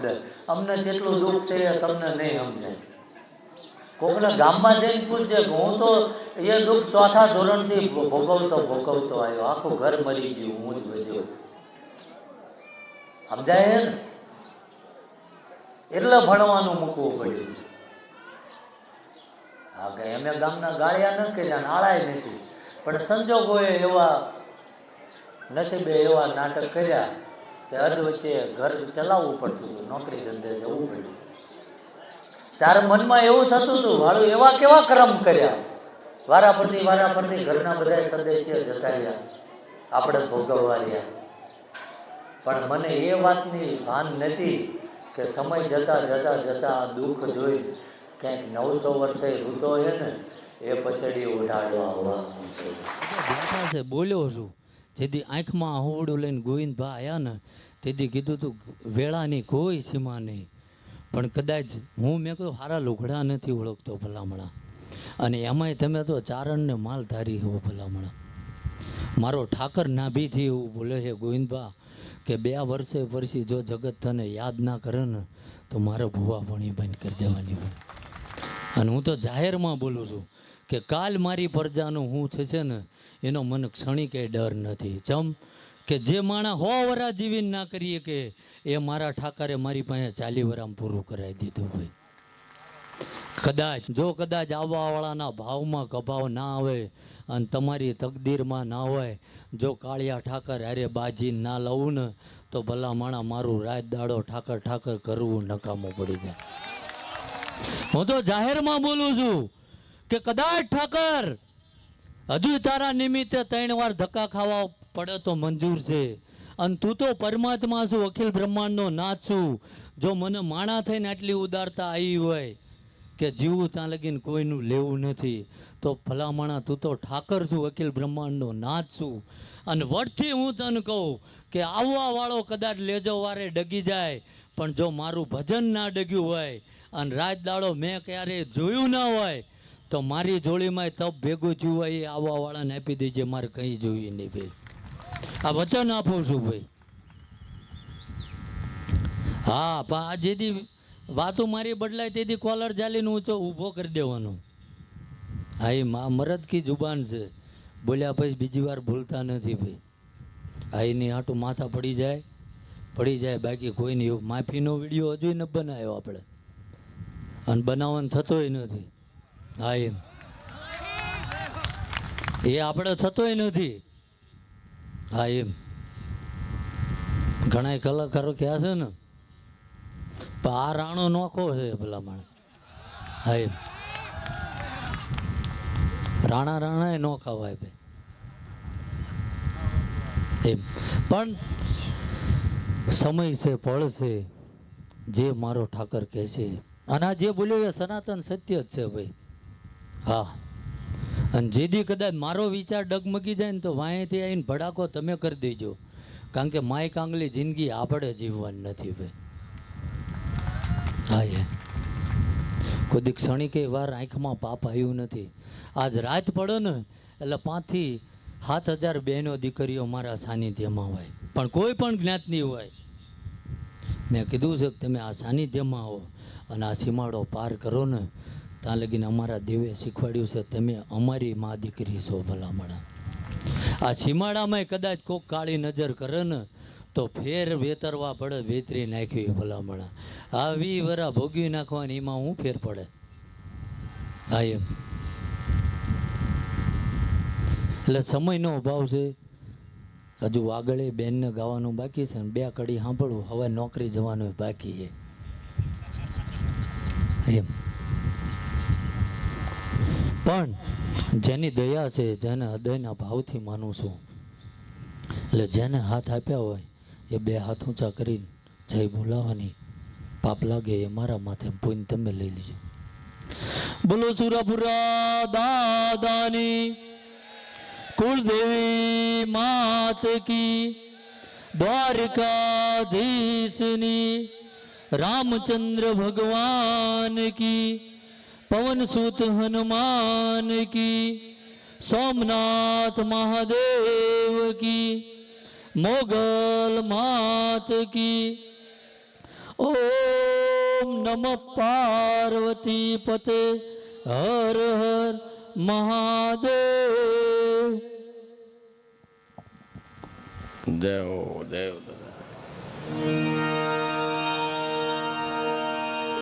મંડે અમને જેટલું દુઃખ છે તમને નહીં સમજાય કોકને ગામમાં જઈને પૂછજે કે હું તો એ દુઃખ ચોથા ધોરણથી ભોગવતો ભોગવતો આવ્યો. આખું ઘર મરી ગયું હું જ વધ્યો. સમજાય ને? એટલે ભણવાનું મૂકવું પડ્યું. હા કે એમે ગામના ગાળિયા ન કર્યા નાળાય નથી. પણ સંજોગોએ એવા નસીબે એવા નાટક કર્યા. કે અધ વચ્ચે ઘર ચલાવવું પડતું હતું, નોકરી ધંધે જવું પડ્યું. ત્યારે મનમાં એવું થતું હતું, વાળું એવા કેવા કર્મ કર્યા? વારા પરથી વારા પરથી ઘરના બધા સદસ્ય જતા રહ્યા. આપણે ભોગવવા રહ્યા. પણ મને એ વાતની ભાન નથી કે સમય જતા જતા જતા આ દુઃખ જોઈ ક્યાંક નવસો વર્ષે ઋતો છે ને, એ પછડી ઉઠાડવા આવવાનું છે, બોલ્યો છું. જેથી આંખમાં આહુવડું લઈને ગોવિંદભા આવ્યા ને તેથી કીધું તું, વેળાની કોઈ સીમા નહીં. પણ કદાચ હું, મેં કહ્યું સારા લુઘડા નથી ઓળખતો ભલામણા. અને એમાંય તમે તો ચારણ ને માલ ધારી હો ભલામણા. મારો ઠાકર નાભીથી એવું બોલે છે ગોવિંદભા કે બે વર્ષે વર્ષી જો જગત તને યાદ ના કરે ને, તો મારે ભૂવા ભણી બંધ કરી દેવાની અને હું તો જાહેરમાં બોલું છું કે કાલ મારી પ્રજાનું હું થશે ને, એનો મને ક્ષણિકે ડર નથી. ચમ કે જે માણા હો વરા જીવીને ના કરીએ કે, એ મારા ઠાકરે મારી પાસે ચાલી વરામ પૂરું કરાવી દીધું ભાઈ કદાચ, જો કદાચ આવવાવાળાના ભાવમાં કભાવ ના આવે અને તમારી તકદીરમાં ના હોય, જો કાળિયા ઠાકર અરે બાજી ના લઉં ને, તો ભલા માણા મારું રાત દાડો ઠાકર ઠાકર કરવું નકામું પડી જાય. હું તો જાહેરમાં બોલું છું. કે કદાચ ઠાકર, હજુ તારા નિમિત્તે ત્રણ વાર ધક્કા ખાવા પડે તો મંજૂર છે. અને તું તો પરમાત્મા છું, અખિલ બ્રહ્માંડનો નાથ છું. જો મને માણા થઈને આટલી ઉદારતા આવી હોય કે જીવું ત્યાં લગીને કોઈનું લેવું નથી, તો ભલામણા તું તો ઠાકર છું, અખિલ બ્રહ્માંડનો નાથ છું. અને વટથી હું તને કહું કે આવવા વાળો કદાચ લેજો વારે ડગી જાય, પણ જો મારું ભજન ના ડગ્યું હોય અને રાત દાડો મેં ક્યારેય જોયું ના હોય તો મારી જોડીમાં તપ ભેગું થયું હોય એ આવવાવાળાને આપી દેજે, મારે કંઈ જોયું નહીં ભાઈ. આ વચન આપું છું ભાઈ. હા, પણ આ જેથી વાતો મારી બદલાય તેથી કોલર જાલીને ઊંચો ઊભો કરી દેવાનો. હા, એ મા મરદ કી જુબાન છે. બોલ્યા પછી બીજી વાર ભૂલતા નથી ભાઈ. હા, એની આટું માથા પડી જાય. પડી જાય, બાકી કોઈની માફીનો વીડિયો હજુ ન બનાવ્યો આપણે. અને બનાવવાનું થતોય નથી. હા એમ એ આપણે થતોય નથી. હા એમ. ઘણા કલાકારો કહે છે ને? પણ આ રાણો નોખો છે ભલામણ હા એમ. રાણા રાણા એ નો ખાવાય ભાઈ એમ. પણ સમય છે, પળ છે, જે મારો ઠાકર કહે છે. અને આ જે બોલ્યો એ સનાતન સત્ય જ છે ભાઈ. હા. અને જેદી કદાચ મારો વિચાર ડગમગી જાય ને તો વાંયથી આવીને ભડાકો તમે કરી દેજો. કારણ કે માય કાંગલી જિંદગી આપણે જીવવાની નથી ભાઈ. હા એ કોઈ ક્ષણિકે વાર આંખમાં પાપ આવ્યું નથી. આજ રાત પડે ને, એટલે પાંચથી સાત હજાર બહેનો દીકરીઓ મારા સાનિધ્યમાં હોય. પણ કોઈ પણ જ્ઞાતની હોય. મેં કીધું છે કે તમે આ સાનિધ્યમાં આવો અને આ સીમાડો પાર કરો ને ત્યાં લગીને અમારા દેવે શીખવાડ્યું છે, તમે અમારી મા દીકરી છો ભલામણા. આ સીમાડામાં કદાચ કોક કાળી નજર કરે ને, તો ફેર વેતરવા પડે, વેતરી નાખ્યું ભલામણા. આવી વરા ભોગવી નાખવાની એમાં હું ફેર પડે? હા, એમ. એટલે સમયનો અભાવ છે. હજુ આગળ બેનને ગાવાનું બાકી છે બે કડી સાંભળવું, હવે નોકરી જવાનું બાકી છે. એમ. પણ જેની દયા છે, જેને હૃદયના ભાવથી માનું છું. એટલે જેને હાથ આપ્યા હોય, એ બે હાથ ઊંચા કરીને જય બોલાવાની પાપ લાગે એ મારા માથે પૂન તમે લઈ લીજો. બોલો સુરાપુરા દાદાની કુળદેવી માત કી દ્વારકાધીશની રામચંદ્ર ભગવાન કી પવન સુત હનુમાન કી, સોમનાથ મહાદેવ કી, મોગલ માત કી. ઓમ નમ પાર્વતી પતે, હર હર મહાદેવ. દેવ દેવ દાદા